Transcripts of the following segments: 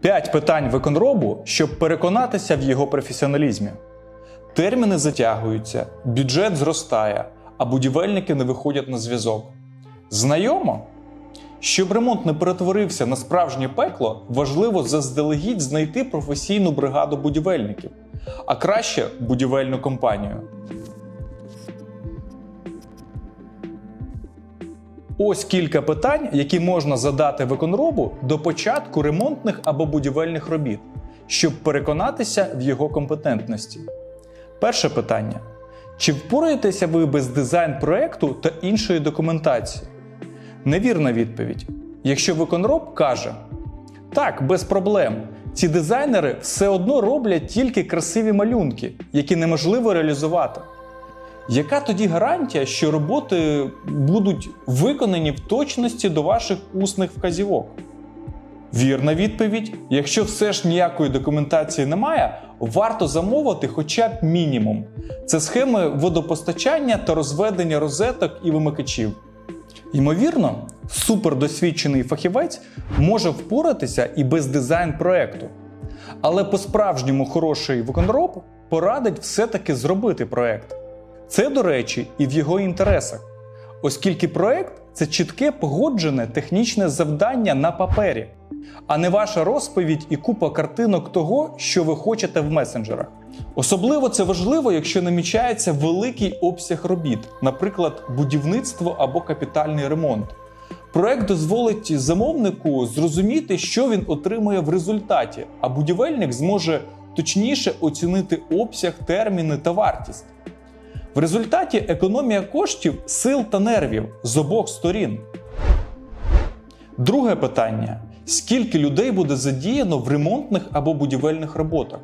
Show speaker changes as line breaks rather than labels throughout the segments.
П'ять питань виконробу, щоб переконатися в його професіоналізмі. Терміни затягуються, бюджет зростає, а будівельники не виходять на зв'язок. Знайомо? Щоб ремонт не перетворився на справжнє пекло, важливо заздалегідь знайти професійну бригаду будівельників, а краще будівельну компанію. Ось кілька питань, які можна задати виконробу до початку ремонтних або будівельних робіт, щоб переконатися в його компетентності. Перше питання: чи впораєтеся ви без дизайн проекту та іншої документації? Невірна відповідь. Якщо виконроб каже: так, без проблем. Ці дизайнери все одно роблять тільки красиві малюнки, які неможливо реалізувати. Яка тоді гарантія, що роботи будуть виконані в точності до ваших усних вказівок? Вірна відповідь: якщо все ж ніякої документації немає, варто замовити хоча б мінімум. Це схеми водопостачання та розведення розеток і вимикачів. Ймовірно, супердосвідчений фахівець може впоратися і без дизайн проекту. Але по-справжньому хороший виконроб порадить все-таки зробити проект. Це, до речі, і в його інтересах, оскільки проект це чітке погоджене технічне завдання на папері, а не ваша розповідь і купа картинок того, що ви хочете в месенджерах. Особливо це важливо, якщо намічається великий обсяг робіт, наприклад, будівництво або капітальний ремонт. Проект дозволить замовнику зрозуміти, що він отримує в результаті, а будівельник зможе точніше оцінити обсяг, терміни та вартість. В результаті економія коштів, сил та нервів з обох сторін. Друге питання: скільки людей буде задіяно в ремонтних або будівельних роботах?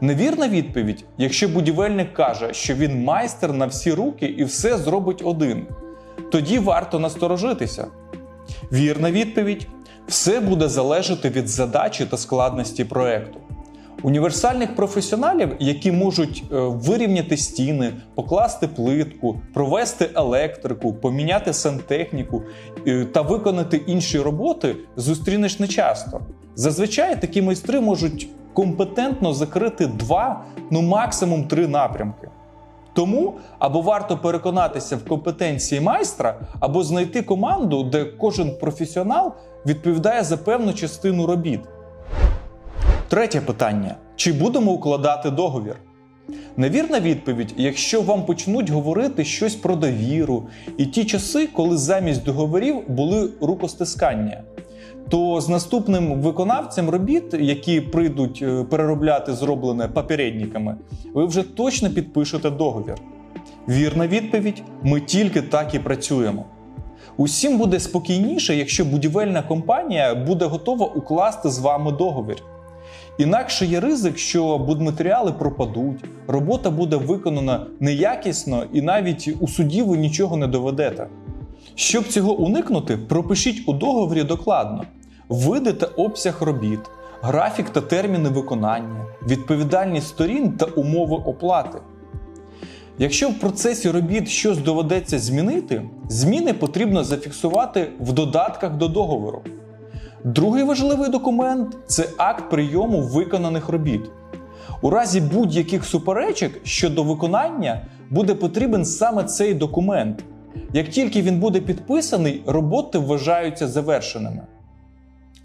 Невірна відповідь, якщо будівельник каже, що він майстер на всі руки і все зробить один. Тоді варто насторожитися. Вірна відповідь: все буде залежати від задачі та складності проекту. Універсальних професіоналів, які можуть е, вирівняти стіни, покласти плитку, провести електрику, поміняти сантехніку е, та виконати інші роботи, зустрінеш нечасто. Зазвичай такі майстри можуть компетентно закрити два, ну максимум три напрямки. Тому або варто переконатися в компетенції майстра, або знайти команду, де кожен професіонал відповідає за певну частину робіт. Третє питання: чи будемо укладати договір? Невірна відповідь, якщо вам почнуть говорити щось про довіру і ті часи, коли замість договорів були рукостискання, то з наступним виконавцем робіт, які прийдуть е, переробляти зроблене попередниками, ви вже точно підпишете договір. Вірна відповідь: ми тільки так і працюємо. Усім буде спокійніше, якщо будівельна компанія буде готова укласти з вами договір. Інакше є ризик, що будматеріали пропадуть, робота буде виконана неякісно і навіть у суді ви нічого не доведете. Щоб цього уникнути, пропишіть у договорі докладно види та обсяг робіт, графік та терміни виконання, відповідальність сторін та умови оплати. Якщо в процесі робіт щось доведеться змінити, зміни потрібно зафіксувати в додатках до договору. Другий важливий документ це акт прийому виконаних робіт. У разі будь-яких суперечок щодо виконання буде потрібен саме цей документ. Як тільки він буде підписаний, роботи вважаються завершеними.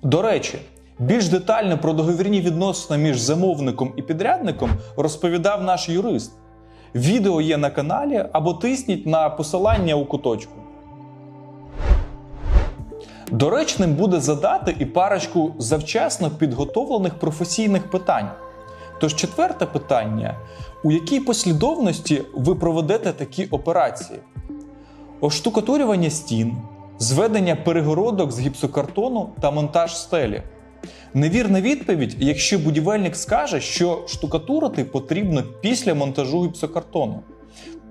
До речі, більш детально про договірні відносини між замовником і підрядником розповідав наш юрист. Відео є на каналі або тисніть на посилання у куточку. Доречним буде задати і парочку завчасно підготовлених професійних питань. Тож четверте питання: у якій послідовності ви проведете такі операції? Оштукатурювання стін, зведення перегородок з гіпсокартону та монтаж стелі. Невірна відповідь, якщо будівельник скаже, що штукатурити потрібно після монтажу гіпсокартону,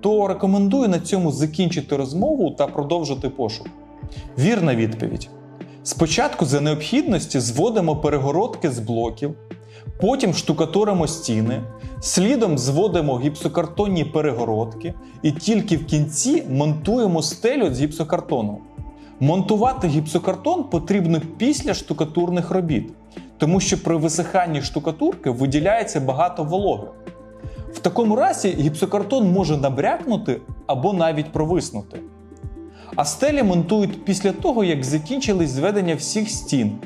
то рекомендую на цьому закінчити розмову та продовжити пошук. Вірна відповідь. Спочатку за необхідності зводимо перегородки з блоків, потім штукатуримо стіни, слідом зводимо гіпсокартонні перегородки і тільки в кінці монтуємо стелю з гіпсокартону. Монтувати гіпсокартон потрібно після штукатурних робіт, тому що при висиханні штукатурки виділяється багато вологи. В такому разі гіпсокартон може набрякнути або навіть провиснути. А стелі монтують після того, як закінчились зведення всіх стін.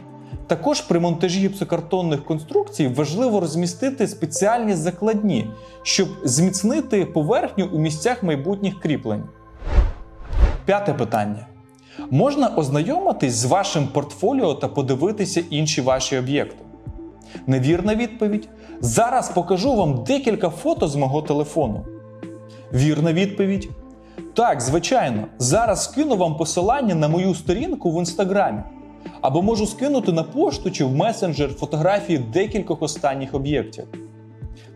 Також при монтажі гіпсокартонних конструкцій важливо розмістити спеціальні закладні, щоб зміцнити поверхню у місцях майбутніх кріплень. П'яте питання. Можна ознайомитись з вашим портфоліо та подивитися інші ваші об'єкти? Невірна відповідь. Зараз покажу вам декілька фото з мого телефону. Вірна відповідь. Так, звичайно, зараз скину вам посилання на мою сторінку в інстаграмі. Або можу скинути на пошту чи в месенджер фотографії декількох останніх об'єктів.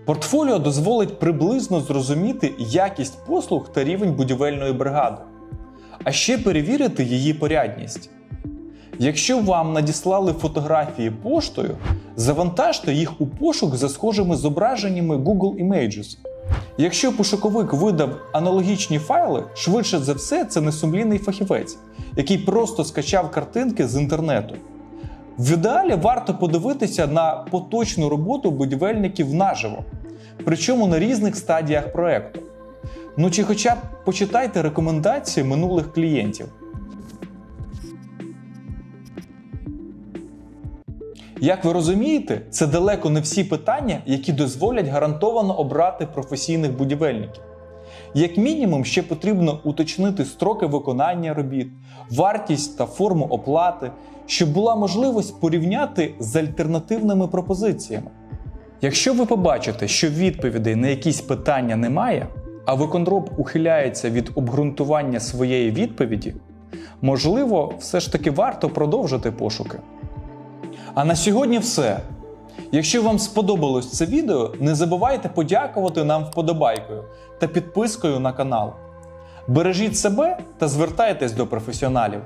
Портфоліо дозволить приблизно зрозуміти якість послуг та рівень будівельної бригади, а ще перевірити її порядність. Якщо вам надіслали фотографії поштою, завантажте їх у пошук за схожими зображеннями Google Images. Якщо пошуковик видав аналогічні файли, швидше за все це несумлінний фахівець, який просто скачав картинки з інтернету. В ідеалі варто подивитися на поточну роботу будівельників наживо, причому на різних стадіях проекту. Ну чи хоча б почитайте рекомендації минулих клієнтів. Як ви розумієте, це далеко не всі питання, які дозволять гарантовано обрати професійних будівельників. Як мінімум, ще потрібно уточнити строки виконання робіт, вартість та форму оплати, щоб була можливість порівняти з альтернативними пропозиціями. Якщо ви побачите, що відповідей на якісь питання немає, а виконроб ухиляється від обґрунтування своєї відповіді, можливо, все ж таки варто продовжити пошуки. А на сьогодні все. Якщо вам сподобалось це відео, не забувайте подякувати нам вподобайкою та підпискою на канал. Бережіть себе та звертайтесь до професіоналів.